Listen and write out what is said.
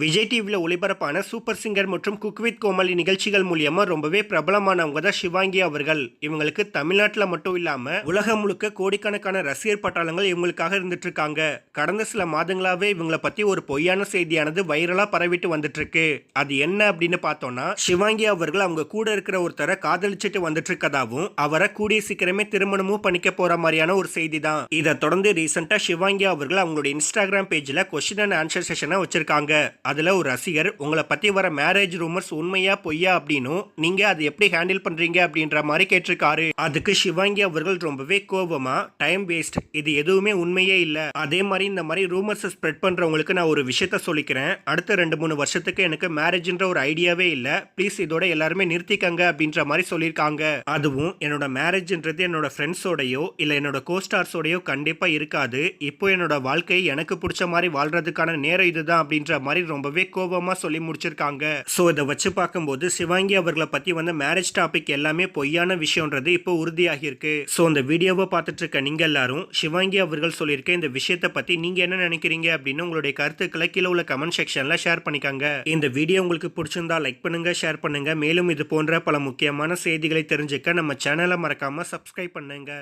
விஜய் டிவியில் ஒளிபரப்பான super singer மற்றும் குக்வித் கோமாளி நிகழ்ச்சிகள் மூலியமாக ரொம்பவே பிரபலமானவங்க தான் சிவாங்கி அவர்கள். இவங்களுக்கு தமிழ்நாட்டில் மட்டும் இல்லாமல் உலகம் முழுக்க கோடிக்கணக்கான ரசிகர் பட்டாளங்கள் இவங்களுக்காக இருந்துட்டு இருக்காங்க கடந்த சில மாதங்களாகவே இவங்களை பற்றி ஒரு பொய்யான செய்தியானது வைரலாக பரவிட்டு வந்துட்டு இருக்கு அது என்ன அப்படின்னு பார்த்தோம்னா சிவாங்கி அவர்கள் அவங்க கூட இருக்கிற ஒருத்தரை காதலிச்சுட்டு வந்துட்டு இருக்கதாவும் அவரை கூடிய சீக்கிரமே திருமணமும் பண்ணிக்க போற மாதிரியான ஒரு செய்தி தான் இதை தொடர்ந்து ரீசெண்டாக சிவாங்கி அவர்கள் அவங்களுடைய இன்ஸ்டாகிராம் பேஜில் கொஸ்டின் அண்ட் ஆன்சர் செஷனை வச்சிருக்காங்க. அதில் ஒரு ரசிகர் உங்களை பற்றி வர மேரேஜ் ரூமர்ஸ் உண்மையா பொய்யா அப்படின்னும் நீங்கள் அதை எப்படி ஹேண்டில் பண்ணுறீங்க அப்படின்ற மாதிரி கேட்டிருக்காரு. அதுக்கு சிவாங்கி அவர்கள் ரொம்பவே கோபமா டைம் வேஸ்ட் இது எதுவுமே உண்மையே இல்லை. அதே மாதிரி இந்த மாதிரி ரூமர்ஸை ஸ்ப்ரெட் பண்ணுறவங்களுக்கு நான் ஒரு விஷயத்த சொல்லிக்கிறேன். அடுத்த ரெண்டு மூணு வருஷத்துக்கு எனக்கு மேரேஜ்ன்ற ஒரு ஐடியாவே இல்லை. ப்ளீஸ் இதோட எல்லாருமே நிறுத்திக்கங்க அப்படின்ற மாதிரி சொல்லியிருக்காங்க. அதுவும் என்னோட மேரேஜ்ன்றது என்னோட ஃப்ரெண்ட்ஸோடையோ இல்லை என்னோட கோஸ்டார்ஸோடையோ கண்டிப்பாக இருக்காது. இப்போ என்னோட வாழ்க்கை எனக்கு பிடிச்ச மாதிரி வாழ்றதுக்கான நேரம் இதுதான் அப்படின்ற மாதிரி ரொம்பவே கோபமாக சொல்லி முடிச்சிருக்காங்க. ஸோ இதை வச்சு பார்க்கும்போது சிவாங்கி அவர்களை பற்றி வந்து மேரேஜ் டாபிக் எல்லாமே பொய்யான விஷயம்ன்றது இப்போ உறுதியாகியிருக்கு. ஸோ இந்த வீடியோவை பார்த்துட்டு இருக்க நீங்கள் எல்லாரும் சிவாங்கி அவர்கள் சொல்லியிருக்க இந்த விஷயத்தை பற்றி நீங்கள் என்ன நினைக்கிறீங்க அப்படின்னு உங்களுடைய கருத்துக்களை கீழே உள்ள கமெண்ட் செக்ஷனில் ஷேர் பண்ணிக்காங்க. இந்த வீடியோ உங்களுக்கு பிடிச்சிருந்தா லைக் பண்ணுங்க ஷேர் பண்ணுங்க. மேலும் இது போன்ற பல முக்கியமான செய்திகளை தெரிஞ்சுக்க நம்ம சேனலை மறக்காம சப்ஸ்கிரைப் பண்ணுங்க.